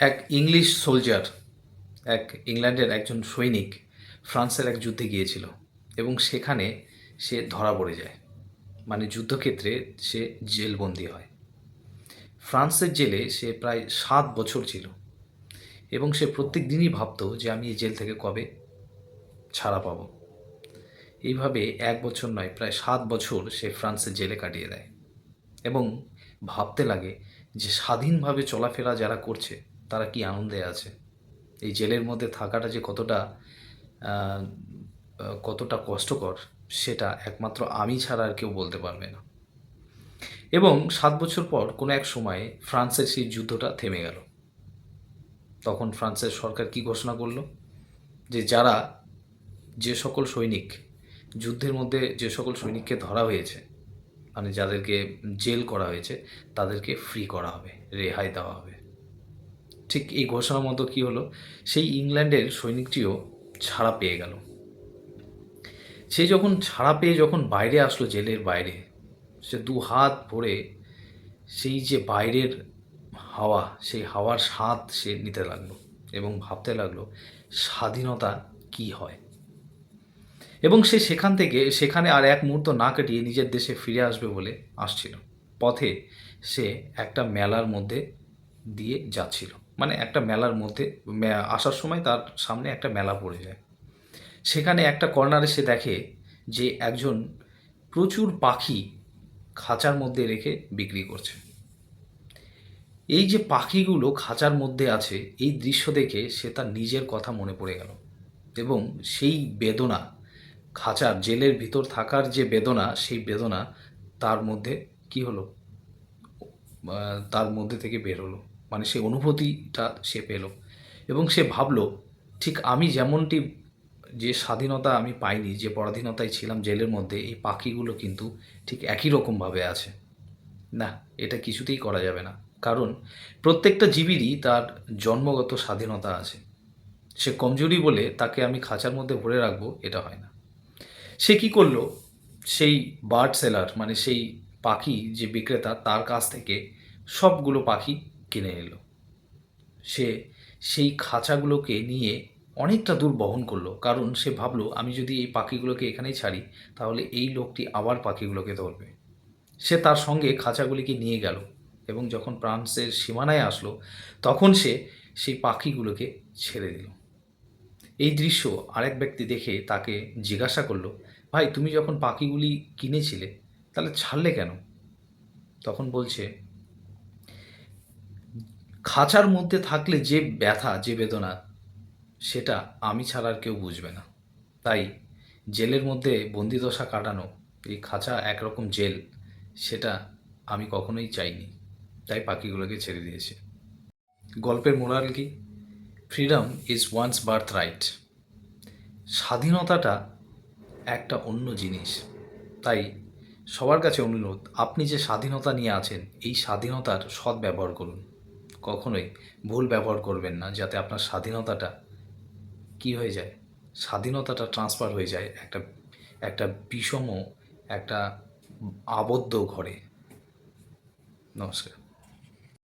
এক English soldier এক ইংল্যান্ডের একজন সৈনিক ফ্রান্সের এক যুদ্ধে গিয়েছিল এবং সেখানে সে ধরা পড়ে যায়। মানে যুদ্ধক্ষেত্রে সে জেলবন্দি হয়। ফ্রান্সের জেলে সে প্রায় সাত বছর ছিল এবং সে প্রত্যেক দিনই ভাবতো যে আমি এই জেল থেকে কবে ছাড়া পাবো। এইভাবে এক বছর নয়, প্রায় সাত বছর সে ফ্রান্সের জেলে কাটিয়ে দেয় এবং ভাবতে লাগে যে স্বাধীনভাবে চলাফেরা যারা করছে তারা কি আনন্দে আছে? এই জেলের মধ্যে থাকাটা যে কতটা কতটা কষ্টকর, সেটা একমাত্র আমি ছাড়া আর কেউ বলতে পারবে না। এবং সাত বছর পর কোনো এক সময়ে ফ্রান্সের সেই যুদ্ধটা থেমে গেল। তখন ফ্রান্সের সরকার কি ঘোষণা করল? যে যারা যে সকল সৈনিক, যুদ্ধের মধ্যে যে সকল সৈনিককে ধরা হয়েছে মানে যাদেরকে জেল করা হয়েছে, তাদেরকে ফ্রি করা হবে, রেহাই দেওয়া হবে। ঠিক এই ঘোষণা মতো কী হলো? সেই ইংল্যান্ডের সৈনিকটিও ছাড়া পেয়ে গেল। সে যখন ছাড়া পেয়ে যখন বাইরে আসলো জেলের বাইরে, সে দু হাত ভরে সেই যে বাইরের হাওয়া, সেই হাওয়ার স্বাদ সে নিতে লাগল এবং ভাবতে লাগল, স্বাধীনতা কি হয়? এবং সে সেখান থেকে, সেখানে আর এক মুহূর্ত না কাটিয়ে নিজের দেশে ফিরে আসবে বলে আসছিল। পথে সে একটা মেলার মধ্যে দিয়ে যাচ্ছিল। মানে একটা মেলার মধ্যে আসার সময় তার সামনে একটা মেলা পড়ে যায়। সেখানে একটা কর্নারে সে দেখে যে একজন প্রচুর পাখি খাঁচার মধ্যে রেখে বিক্রি করছে। এই যে পাখিগুলো খাঁচার মধ্যে আছে, এই দৃশ্য দেখে সে তার নিজের কথা মনে পড়ে গেল এবং সেই বেদনা খাঁচার জেলের ভিতর থাকার যে বেদনা, সেই বেদনা তার মধ্যে কি হলো? তার মধ্যে থেকে বের হলো। মানে সেই অনুভূতিটা সে পেল। এবং সে ভাবলো, ঠিক আমি যেমনটি যে স্বাধীনতা আমি পাইনি, যে পরাধীনতায় ছিলাম জেলের মধ্যে, এই পাখিগুলো কিন্তু ঠিক একই রকমভাবে আছে। না, এটা কিছুতেই করা যাবে না। কারণ প্রত্যেকটা জীবীরই তার জন্মগত স্বাধীনতা আছে। সে কমজোরি বলে তাকে আমি খাঁচার মধ্যে ভরে রাখব, এটা হয় না। সে কি করল? সেই বার্ড সেলার মানে সেই পাখি যে বিক্রেতা, তার কাছ থেকে সবগুলো পাখি কিনে নিল সে সেই খাঁচাগুলোকে নিয়ে অনেকটা দূর বহন করল, কারণ সে ভাবলো, আমি যদি এই পাখিগুলোকে এখানেই ছাড়ি, তাহলে এই লোকটি আবার পাখিগুলোকে ধরবে। সে তার সঙ্গে খাঁচাগুলিকে নিয়ে গেল এবং যখন ফ্রান্সের সীমানায় আসলো, তখন সে সেই পাখিগুলোকে ছেড়ে দিল। এই দৃশ্য আরেক ব্যক্তি দেখে তাকে জিজ্ঞাসা করল, ভাই, তুমি যখন পাখিগুলি কিনেছিলে, তাহলে ছাড়লে কেন? তখন বলছে খাঁচার মধ্যে থাকলে যে ব্যথা, যে বেদনা, সেটা আমি ছাড়া আর কেউ বুঝবে না। তাই জেলের মধ্যে বন্দিদশা কাটানো, এই খাঁচা একরকম জেল, সেটা আমি কখনোই চাইনি। তাই পাখিগুলোকে ছেড়ে দিয়েছে। গল্পের মোরাল কি? Freedom is one's birthright. স্বাধীনতাটা একটা অন্য জিনিস। তাই সবার কাছে অনুরোধ, আপনি যে স্বাধীনতা নিয়ে আছেন, এই স্বাধীনতার সদ্ব্যবহার করুন। কখনোই ভুল ব্যবহার করবেন না, যাতে আপনার স্বাধীনতাটা কি হয়ে যায়? স্বাধীনতাটা ট্রান্সফার হয়ে যায় একটা একটা বিষম একটা আবদ্ধ ঘরে। নমস্কার।